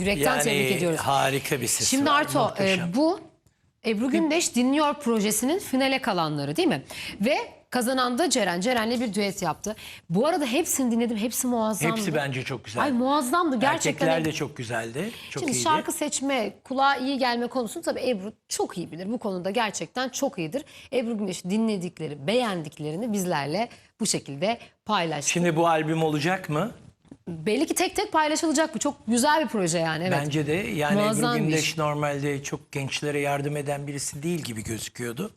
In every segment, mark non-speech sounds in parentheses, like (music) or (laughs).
Yürekten tebrik ediyoruz. harika bir sesi Şimdi var, Arto e, bu Ebru Gündeş Dinliyor projesinin finale kalanları değil mi? Ve kazanan da Ceren. Ceren'le bir düet yaptı. Bu arada hepsini dinledim. Hepsi muazzamdı. Hepsi bence çok güzel. Ay muazzamdı gerçekten. Erkekler de çok güzeldi. Çok Şimdi iyiydi. şarkı seçme, kulağa iyi gelme konusunu tabii Ebru çok iyi bilir. Bu konuda gerçekten çok iyidir. Ebru Gündeş dinledikleri, beğendiklerini bizlerle bu şekilde paylaştı. Şimdi bu albüm olacak mı? Belli ki tek tek paylaşılacak bu. Çok güzel bir proje yani. Evet. Bence de. Yani Muazzam Ebru Gündeş iş. normalde çok gençlere yardım eden birisi değil gibi gözüküyordu.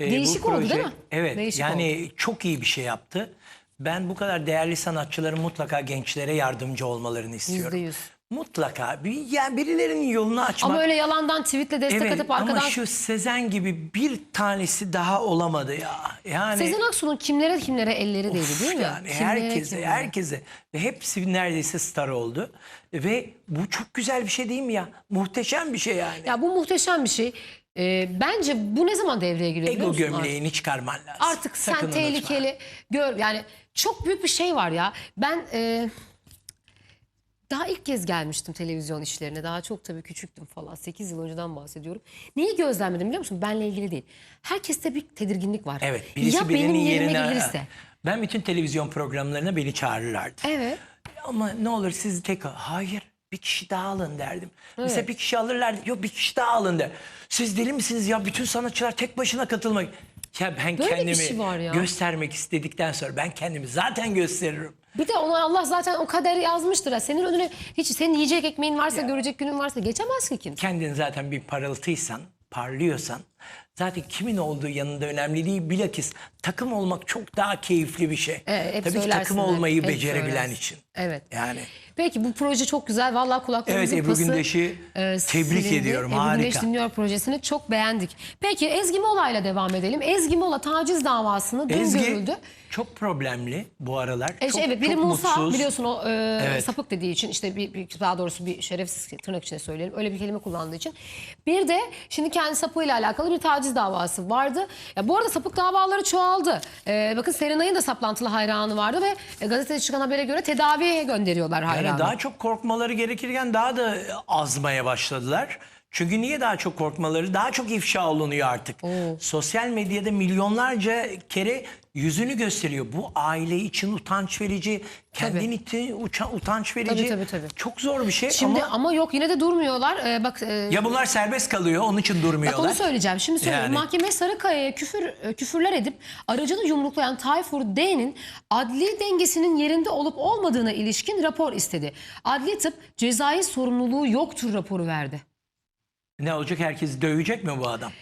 Ee, Değişik oldu değil mi? Evet. Değişik yani çok iyi bir şey yaptı. Ben bu kadar değerli sanatçıların mutlaka gençlere yardımcı olmalarını istiyorum. Yüzde yüz. Mutlaka. Bir, yani birilerinin yolunu açmak. Ama öyle yalandan tweetle destek evet, atıp arkadan... ama şu Sezen gibi bir tanesi daha olamadı ya. Yani Sezen Aksu'nun kimlere kimlere elleri değdi değil mi? yani Kimlere herkese kimlere. herkese ve hepsi neredeyse star oldu. Ve bu çok güzel bir şey değil mi ya? Muhteşem bir şey yani. Ya bu muhteşem bir şey. Ee, bence bu ne zaman devreye giriyor Ego gömleğini çıkarman lazım. Artık sen Sakın unutma. tehlikeli gör yani çok büyük bir şey var ya. Ben e, daha ilk kez gelmiştim televizyon işlerine. Daha çok tabii küçüktüm falan. 8 yıl önceden bahsediyorum. Neyi gözlemledim biliyor musun? Benle ilgili değil. Herkeste bir tedirginlik var. Evet, birisi ya benim yerime yerine gelirse. Ben bütün televizyon programlarına beni çağırırlardı. Evet. Ama ne olur sizi tek hayır bir kişi daha alın derdim. Mesela bir kişi alırlardı. Yok bir kişi daha alın der. Siz deli misiniz ya bütün sanatçılar tek başına katılmak. Ya ben Böyle kendimi şey ya. göstermek istedikten sonra ben kendimi zaten gösteririm. Bir de ona Allah zaten o kader yazmıştır. ha. Senin önüne hiç senin yiyecek ekmeğin varsa, görecek günün varsa geçemez ki kimse. Kendin zaten bir parıltıysan, parlıyorsan zaten kimin olduğu yanında önemli değil. Bilakis takım olmak çok daha keyifli bir şey. Evet, hep Tabii ki takım hep, olmayı hep becerebilen söylersin. için. Evet. Yani Peki bu proje çok güzel. Vallahi kulaklarımızın Evet, Ebru pası, Gündeş'i e, tebrik silindi. ediyorum, Ebru Gündeş harika. dinliyor projesini çok beğendik. Peki Ezgi Mola'yla devam edelim. Ezgi Mola taciz davasını dün Ezgi görüldü. çok problemli bu aralar. E, çok, evet biri çok Musa mutsuz. biliyorsun o e, Evet. sapık dediği için işte bir, bir- daha doğrusu bir şerefsiz tırnak içinde söyleyelim öyle bir kelime kullandığı için. Bir de şimdi kendi sapığıyla alakalı bir taciz davası vardı. Ya bu arada sapık davaları çoğaldı. E, bakın Serenay'ın da saplantılı hayranı vardı ve e, gazetede çıkan habere göre tedaviye gönderiyorlar hayranı. Yani daha çok korkmaları gerekirken daha da azmaya başladılar. Çünkü niye daha çok korkmaları? Daha çok ifşa olunuyor artık. Sosyal medyada milyonlarca kere yüzünü gösteriyor. Bu aile için utanç verici, kendin için uça- utanç verici. Tabii, tabii, tabii. Çok zor bir şey Şimdi ama ama, yok yine de durmuyorlar. E, bak e, ya bunlar serbest kalıyor onun için Bak durmuyorlar. onu söyleyeceğim. Şimdi söyleyeyim. Yani. Mahkeme Sarıkaya'ya küfür, e, küfürler edip aracını yumruklayan Tayfur D'nin adli dengesinin yerinde olup olmadığına ilişkin rapor istedi. Adli tıp cezai sorumluluğu yoktur raporu verdi. Ne olacak herkesi dövecek mi bu adam?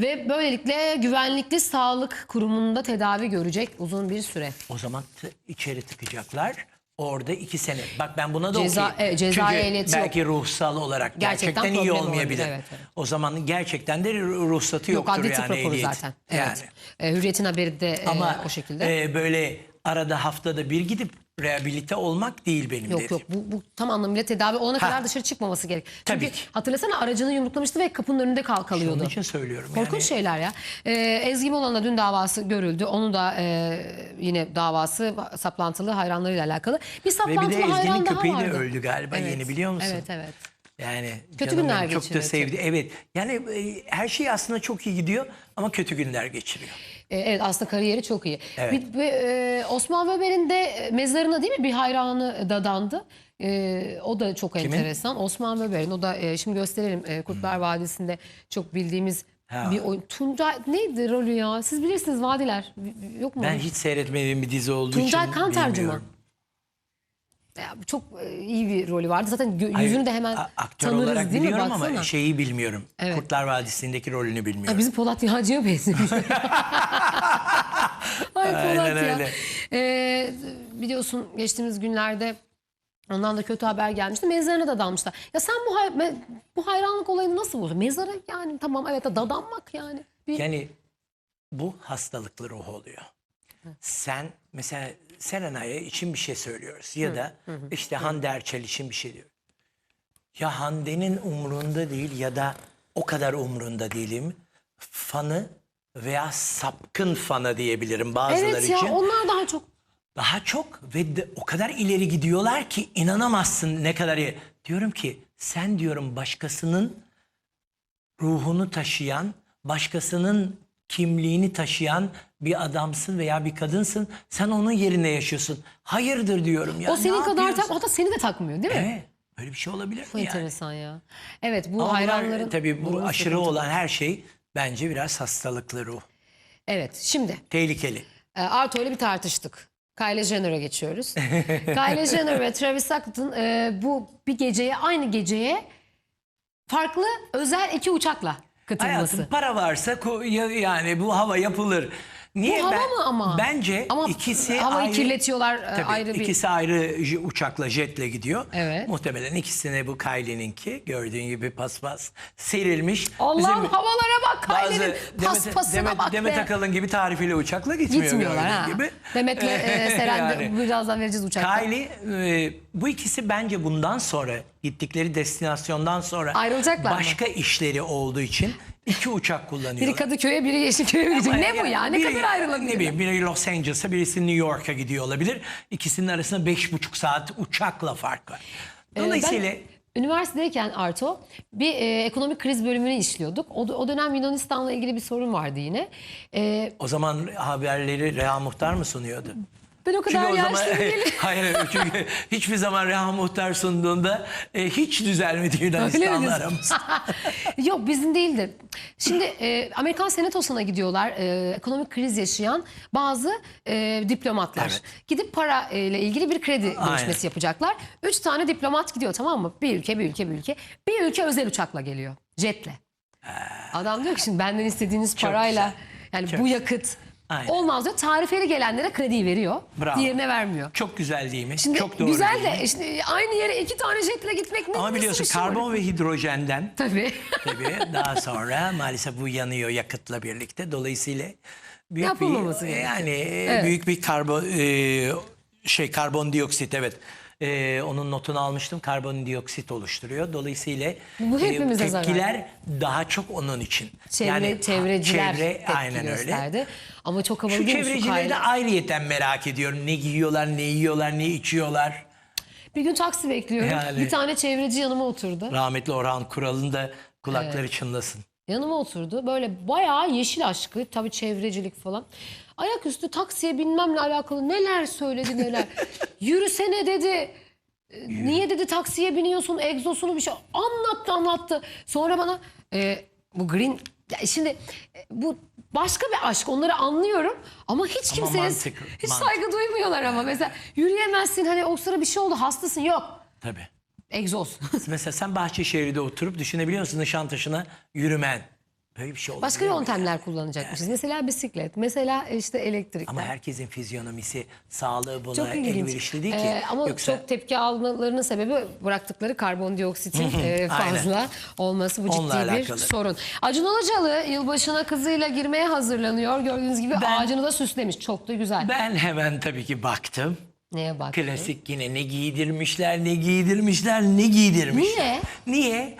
Ve böylelikle güvenlikli sağlık kurumunda tedavi görecek uzun bir süre. O zaman içeri tıkacaklar. Orada iki sene. Bak ben buna da Ceza- okeyim. evet, ceza Çünkü belki ruhsal olarak Gerçekten gerçekten, iyi olmayabilir. olabilir, evet, evet. O zaman gerçekten de ru- ruhsatı Yok yoktur adli yani raporu ehliyet. zaten. Yani. Evet. E, Hürriyet'in haberi de e, Ama o şekilde. e, böyle arada haftada bir gidip rehabilite olmak değil benim Yok dediğim. yok bu, bu tam anlamıyla tedavi olana Ha. kadar dışarı çıkmaması gerek. Tabii Çünkü ki. hatırlasana aracını yumruklamıştı ve kapının önünde kal kalıyordu. Onun için söylüyorum. Korkunç yani. şeyler ya. Ee, Ezgi Molan'la dün davası görüldü. Onun da e, yine davası saplantılı hayranlarıyla alakalı. Bir Ve saplantılı bir de Ezgi'nin köpeği de öldü galiba Evet. yeni biliyor musun? Evet evet. Yani Kötü canım günler benim çok da sevdi. Evet. Yani e, her şey aslında çok iyi gidiyor ama kötü günler geçiriyor. Ee, evet aslında kariyeri çok iyi. Evet. Bir, bir, e, Osman Weber'in de mezarına değil mi bir hayranı dadandı. Ee, o da çok enteresan. Osman Weber'in o da e, şimdi gösterelim e, Kurtlar Vadisi'nde çok bildiğimiz Hmm. Ha. bir oyun. Tuncay neydi rolü ya? Siz bilirsiniz Vadiler. Yok mu? Ben hiç seyretmediğim bir dizi olduğu Tuncay için Kantarcı mı? Çok e, iyi bir rolü vardı. Zaten Hayır, yüzünü de hemen aktör tanırız olarak değil mi? biliyorum Baksana. ama şeyi bilmiyorum. Evet. Kurtlar Vadisi'ndeki rolünü bilmiyorum. Ha, bizim Polat Yağcı'ya benziyor. (laughs) Ay Polat Aynen ya. öyle. Ee, biliyorsun geçtiğimiz günlerde ondan da kötü haber gelmişti. Mezarına da dalmışlar. Ya sen bu hay- me- bu hayranlık olayını nasıl buldun? Mezara yani tamam evet dadanmak yani. Bir, Yani bu hastalıklı ruh oluyor. Sen mesela Serenay'a için bir şey söylüyoruz ya da işte Hande Erçel için bir şey diyor. Ya Hande'nin umrunda değil ya da o kadar umrunda değilim. Fanı veya sapkın fanı diyebilirim bazıları evet ya için. onlar daha çok Daha çok ve de o kadar ileri gidiyorlar ki inanamazsın ne kadar iyi. Diyorum ki sen diyorum başkasının ruhunu taşıyan, başkasının kimliğini taşıyan bir adamsın veya bir kadınsın. Sen onun yerine yaşıyorsun. Hayırdır diyorum ya. o senin kadar tak, hatta seni de takmıyor değil mi? Evet. Böyle bir şey olabilir Çok mi yani? enteresan ya. Evet bu Ama bunlar, hayranların... tabii bu aşırı sıkıntı. olan her şey bence biraz hastalıklı ruh. Evet şimdi Tehlikeli. e, Arto ile bir tartıştık. Kylie Jenner'a geçiyoruz. (laughs) Kylie Jenner ve Travis Scott'ın e, bu bir geceye aynı geceye farklı özel iki uçakla katılması. Hayatım para varsa yani bu hava yapılır. Niye Bu hava ben- mı ama? Bence Ama ikisi havayı ayrı, kirletiyorlar, e, Tabii, ayrı bir- ikisi ayrı j- uçakla jetle gidiyor. Evet. Muhtemelen ikisine bu Kylie'ninki gördüğün gibi paspas serilmiş. Allah'ım Bizim havalara bak bazı Kylie'nin Demet, paspasına Demet, bak Demet be. Akalın gibi tarifeli uçakla gitmiyor Gitmiyorlar gördüğün ha. gibi. Demet'le e, (laughs) Seren de Yani. birazdan vereceğiz uçakta. Kylie e, bu ikisi bence bundan sonra gittikleri destinasyondan sonra Ayrılacaklar mı? başka işleri olduğu için iki uçak kullanıyorlar. Biri Kadıköy'e biri Yeşilköy'e gidecek. Ne bu ya? Ne kadar ayrılabilir? Ne bileyim biri Los Angeles'a birisi New York'a gidiyor olabilir. İkisinin arasında beş buçuk saat uçakla fark var. Ee, Dolayısıyla Ben üniversitedeyken Arto bir e, ekonomik kriz bölümünü işliyorduk. O, o dönem Yunanistan'la ilgili bir sorun vardı yine. E, o zaman haberleri Reha Muhtar mı sunuyordu? Ben o kadar Çünkü o zaman yaşlı (laughs) değilim. (laughs) hayır çünkü hiçbir zaman Reha Muhtar sunduğunda e, hiç düzelmedi Yunanistan'la aramız. Yok bizim değildi. Şimdi e, Amerikan Senatosu'na gidiyorlar e, ekonomik kriz yaşayan bazı e, diplomatlar. Evet. Gidip para e, ile ilgili bir kredi Aynen. görüşmesi yapacaklar. Üç tane diplomat gidiyor tamam mı? Bir ülke, bir ülke, bir ülke. Bir ülke özel uçakla geliyor. Jetle. Adam diyor ki şimdi benden istediğiniz Çok parayla güzel. yani Çok bu yakıt Aynen. olmaz diyor. Tarifeli gelenlere krediyi veriyor. Bravo. Diğerine vermiyor. Çok güzel değil mi? Şimdi Çok doğru güzel değil mi? de işte aynı yere iki tane jetle gitmek ne Ama biliyorsun bir şey karbon ve hidrojenden Tabii. tabii (laughs) daha sonra maalesef bu yanıyor yakıtla birlikte. Dolayısıyla büyük Yapılmaması bir gerekiyor. yani e, büyük bir karbon e, şey karbondioksit evet. E, onun notunu almıştım. Karbondioksit oluşturuyor. Dolayısıyla Bu hepimize zarar. tepkiler daha çok onun için. Çevre, çevreciler çevre tepki aynen öyle. gösterdi. Ama çok havalı Şu değil mi? Şu çevrecileri de ayrıyeten merak ediyorum. Ne giyiyorlar, ne yiyorlar, ne içiyorlar. Bir gün taksi bekliyorum. Yani. Bir tane çevreci yanıma oturdu. Rahmetli Orhan Kural'ın da kulakları çınlasın. Yanıma oturdu. Böyle bayağı yeşil aşkı. Tabii çevrecilik falan. Ayaküstü taksiye binmemle alakalı neler söyledi neler. (laughs) Yürüsene dedi. Niye dedi taksiye biniyorsun egzosunu bir şey anlattı anlattı. Sonra bana e, bu green ya şimdi e, bu başka bir aşk onları anlıyorum ama hiç kimseye mantıklı, hiç mantıklı. saygı duymuyorlar ama mesela yürüyemezsin hani o sıra bir şey oldu hastasın yok Tabii. Egzoz. Mesela sen Bahçeşehir'de oturup düşünebiliyor musun Nişantaşı'na yürümen? Böyle bir şey olur. Başka yöntemler kullanacakmışız. Mesela bisiklet, mesela işte elektrikler. Ama herkesin fizyonomisi, sağlığı buna çok ilginç. elverişli değil ki. Ee, ama Yoksa çok tepki almalarının sebebi bıraktıkları karbondioksitin (laughs) e, Aynen. fazla olması. Bu ciddi Onunla bir alakalı. sorun. Acun Ilıcalı yılbaşına kızıyla girmeye hazırlanıyor. Gördüğünüz gibi Ben- ağacını da süslemiş. Çok da güzel. ben hemen tabii ki baktım. Neye bak? Klasik yine ne giydirmişler, ne giydirmişler, ne giydirmişler. Niye? Niye?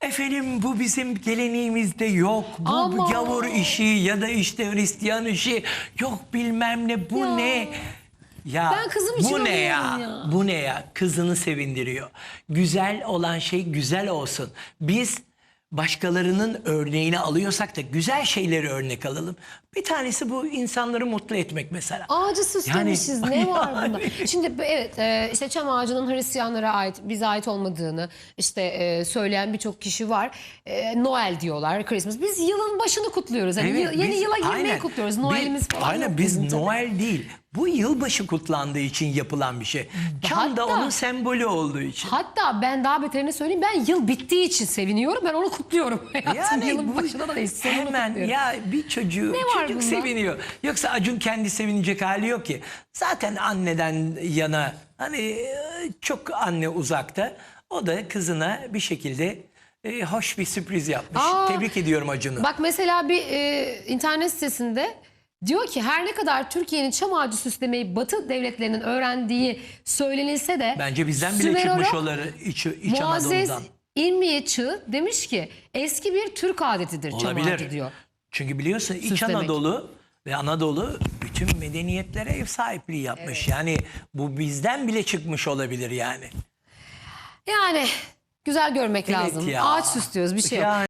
Efendim bu bizim geleneğimizde yok. Bu Ama- gavur işi ya da işte Hristiyan işi yok bilmem ne. Bu Ya. ne? Ya Ben kızım için bu ne ya? ya. Bu ne ya? Kızını sevindiriyor. Güzel olan şey güzel olsun. Biz başkalarının örneğini alıyorsak da güzel şeyleri örnek alalım. Bir tanesi bu insanları mutlu etmek mesela. Ağacı süslemişiz. Yani- ne var (laughs) bunda? Şimdi evet e, işte çam ağacının Hristiyanlara ait, bize ait olmadığını işte e, söyleyen birçok kişi var. E, Noel diyorlar, Christmas. Biz yılın başını kutluyoruz. Yani Evet, yıl- yeni biz- yıla girmeyi aynen. kutluyoruz. Noel'imiz falan Aynen biz tabii. Noel değil. Bu yılbaşı kutlandığı için yapılan bir şey. Çam da Hatta- onun sembolü olduğu için. Hatta ben daha beterini söyleyeyim. Ben yıl bittiği için seviniyorum. Ben onu kutluyorum. (laughs) Hayatım yılın bu başında da sonunu hemen ya bir çocuğu var çocuk bunda? seviniyor. Yoksa Acun kendi sevinecek hali yok ki. Zaten anneden yana hani çok anne uzakta. O da kızına bir şekilde e, hoş bir sürpriz yapmış. Aa, Tebrik ediyorum Acun'u. Bak mesela bir e, internet sitesinde diyor ki her ne kadar Türkiye'nin çam ağacı süslemeyi Batı devletlerinin öğrendiği söylenilse de Bence bizden bile Sümerolog çıkmış onları İç, İç Muazzez Anadolu'dan. İlmiye Çığ demiş ki eski bir Türk adetidir çam ağacı Olabilir. diyor. Çünkü biliyorsun İç Süslemek. Anadolu ve Anadolu bütün medeniyetlere ev sahipliği yapmış. Yani bu bizden bile çıkmış olabilir yani. Yani güzel görmek Evet lazım. ya. Ağaç süslüyoruz bir şey yok. Yani